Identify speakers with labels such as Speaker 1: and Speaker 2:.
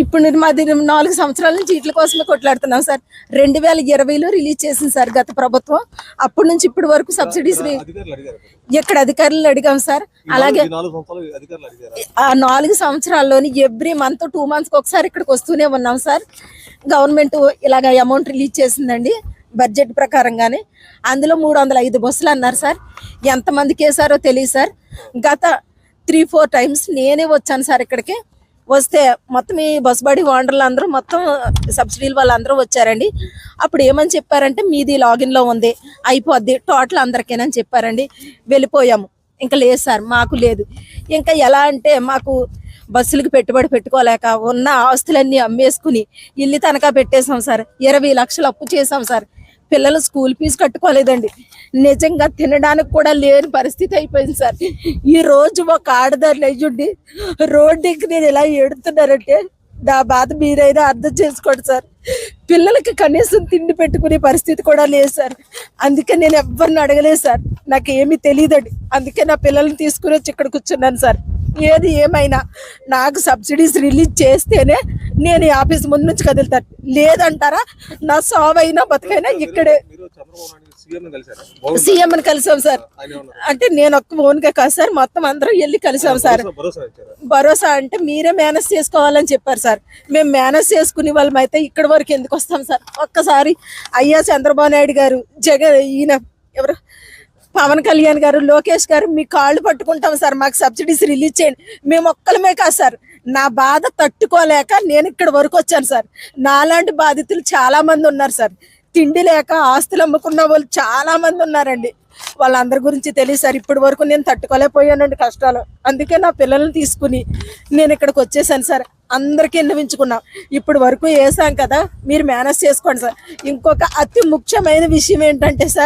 Speaker 1: ఇప్పుడు నేను మాది నాలుగు సంవత్సరాల నుంచి వీటి కోసమే కొట్లాడుతున్నాం సార్. రెండు వేల ఇరవైలో రిలీజ్ చేసింది సార్ గత ప్రభుత్వం. అప్పటి నుంచి ఇప్పటి వరకు సబ్సిడీస్ ఎక్కడ అధికారులు అడిగాం సార్. అలాగే ఆ నాలుగు సంవత్సరాల్లోని ఎవ్రీ మంత్ టూ మంత్స్కి ఒకసారి ఇక్కడికి వస్తూనే ఉన్నాం సార్. గవర్నమెంట్ ఇలాగ అమౌంట్ రిలీజ్ చేసిందండి బడ్జెట్ ప్రకారంగానే. అందులో మూడు వందల ఐదు బస్సులు అన్నారు సార్. ఎంతమందికి వేసారో తెలియదు సార్. గత త్రీ ఫోర్ టైమ్స్ నేనే వచ్చాను సార్ ఇక్కడికి. వస్తే మొత్తం ఈ బస్ బడి ఓనర్లు అందరూ మొత్తం సబ్సిడీలు వాళ్ళందరూ వచ్చారండి. అప్పుడు ఏమని చెప్పారంటే మీది లాగిన్లో ఉంది అయిపోద్ది టోటల్ అందరికేనని చెప్పారండి. వెళ్ళిపోయాము. ఇంకా లేదు సార్ మాకు లేదు. ఇంకా ఎలా అంటే మాకు బస్సులకు పెట్టుబడి పెట్టుకోలేక ఉన్న ఆస్తులన్నీ అమ్మేసుకుని ఇల్లు తనఖా పెట్టేశాం సార్. ఇరవై లక్షలు అప్పు చేసాం సార్. పిల్లలు స్కూల్ ఫీజు కట్టుకోలేదండి. నిజంగా తినడానికి కూడా లేని పరిస్థితి అయిపోయింది సార్. ఈ రోజు ఒక ఆడదాన్ని అయ్యుండి రోడ్డుకి నేను ఇలా ఏడుతున్నారంటే నా బాధ మీరైనా అర్థం చేసుకోండి సార్. పిల్లలకి కనీసం తిండి పెట్టుకునే పరిస్థితి కూడా లేదు సార్. అందుకే నేను ఎవరిని అడగలేదు సార్. నాకు ఏమీ తెలియదండి. అందుకే నా పిల్లల్ని తీసుకుని వచ్చి ఇక్కడ కూర్చున్నాను సార్. ఏది ఏమైనా నాకు సబ్సిడీస్ రిలీజ్ చేస్తేనే నేను ఈ ఆఫీస్ ముందు నుంచి కదులుతాను లేదంటారా? నా సావైనా బతుకైనా ఇక్కడే.
Speaker 2: సీఎం
Speaker 1: కలిసాం సార్? అంటే నేను ఒక్క ఓన్గా కాదు సార్ మొత్తం అందరం వెళ్ళి కలిసాం సార్. భరోసా అంటే మీరే మేనేజ్ చేసుకోవాలని చెప్పారు సార్. మేము మేనేజ్ చేసుకునే వాళ్ళం అయితే ఇక్కడి వరకు ఎందుకు వస్తాం సార్? ఒక్కసారి అయ్యా చంద్రబాబు నాయుడు గారు జగన్ ఈయన ఎవరు? పవన్ కళ్యాణ్ గారు లోకేష్ గారు మీ కాళ్ళు పట్టుకుంటాం సార్. మాకు సబ్సిడీస్ రిలీజ్ చేయండి. మేము ఒక్కలమే కాదు సార్. నా బాధ తట్టుకోలేక నేను ఇక్కడ వరకు వచ్చాను సార్. నాలాంటి బాధితులు చాలా మంది ఉన్నారు సార్. తిండి లేక ఆస్తులు అమ్ముకున్న వాళ్ళు చాలా మంది ఉన్నారండి. వాళ్ళందరి గురించి తెలియదు సార్. ఇప్పటి వరకు నేను తట్టుకోలేకపోయానండి కష్టాలు. అందుకే నా పిల్లల్ని తీసుకుని నేను ఇక్కడికి వచ్చేసాను సార్. అందరికీ విన్నవించుకున్నాం. ఇప్పుడు వరకు వేసాం కదా మీరు మేనేజ్ చేసుకోండి సార్. ఇంకొక అతి ముఖ్యమైన విషయం ఏంటంటే సార్